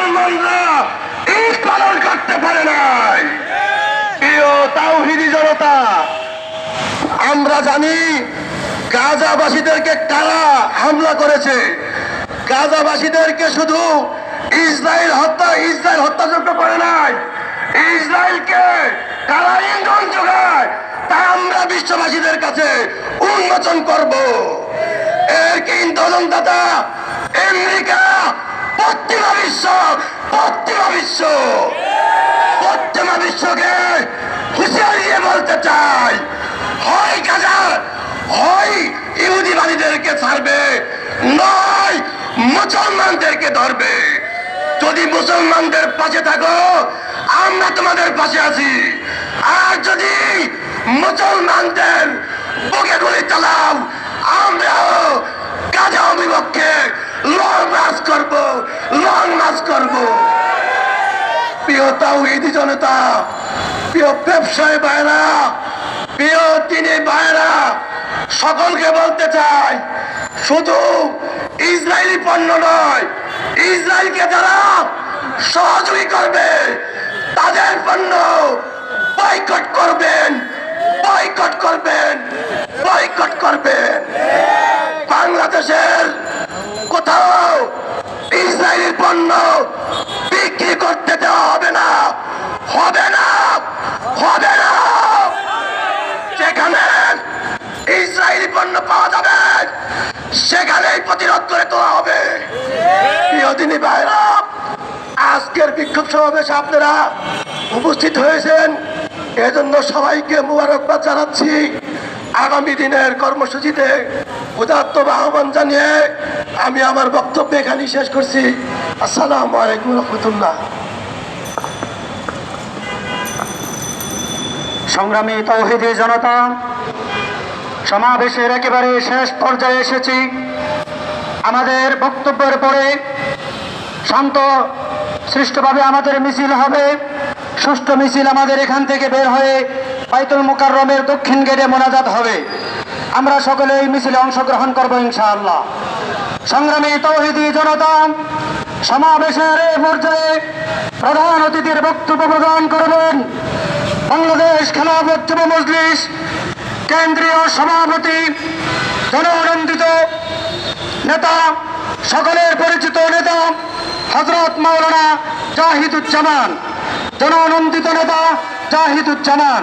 মুসলমানরা ঈদ পালন করতে পারে নাই। প্রিয় জনতা, আমরা জানি গাজাবাসীদেরকে কারা হামলা করেছে। গাজাবাসীদেরকে শুধু ইসরায়েল হত্যা, ইসরায়েল হত্যাযোগ্য করে নাই। ইসরায়েলকে কারা ইন্ধন যোগায়, তা আমরা বিশ্ববাসীদের কাছে উন্মোচন করব। এর কিন্তু তদন্তদাতা আমেরিকা পশ্চিমা বিশ্ব পশ্চিমা বিশ্ব পশ্চিমা বিশ্বকে হুঁশিয়ারি দিয়ে বলতে চাই, হয় গাজা হয় ইহুদিবাদীদেরকে ছাড়বে, নয় মুসলমানদেরকে ধরবে। যদি মুসলমানদের পাশে থাকো, আমরা তোমাদের পাশে আছি। আর যদি মুসলমানদের বুকে লং মার্চ করব। প্রিয় তাওহিদি জনতা, প্রিয় ব্যবসায়ী ভাইরা প্রিয় তিনি ভাইরা সকলকে বলতে চাই, শুধু ইসরায়েলি পণ্য নয়, ইসরায়েলকে যারা সহযোগী করবে, তাদের পণ্য বয়কট করবেন। পণ্য বিক্রি করতে দেওয়া হবে না। হবে না। হবে না। যেখানে ইসরায়েলি পণ্য পাওয়া যাবে, সেখানেই প্রতিরোধ করে তোলা হবে। প্রিয়দিনী ভাইরা, আজকের বিক্ষোভ সমাবেশে আপনারা উপস্থিত হয়েছেন। এজন্য সবাইকে মুবারকবাদ জানাচ্ছি। আগামী দিনের কর্মসূচিতে উদাত্ত আহ্বান জানিয়ে আমি আমার বক্তব্য এখানেই শেষ করছি। আসসালামু আলাইকুম রহমতুল্লাহ। সংগ্রামী তৌহিদি জনতা, সমাবেশের একেবারে শেষ পর্যায়ে এসেছি। আমাদের বক্তব্যের পরে শান্ত, সৃষ্টভাবে আমাদের মিছিল হবে। সুষ্ঠু মিছিল আমাদের এখান থেকে বের হয়ে বাইতুল মুকাররমের দক্ষিণ গেটে মোনাজাত হবে। আমরা সকলে এই মিছিলে অংশগ্রহণ করব ইনশাআল্লাহ। সংগ্রামী তৌহিদি জনতা সমাবেশের এই পর্যায়ে প্রধান অতিথির বক্তব্য প্রদান করবেন বাংলাদেশ খেলাফত যুব মজলিস কেন্দ্রীয় সভাপতি জননন্দিত নেতা, সকলের পরিচিত নেতা হজরত মাওলানা জাহিদুজ্জামান জননন্দিত নেতা জাহিদুজ্জামান।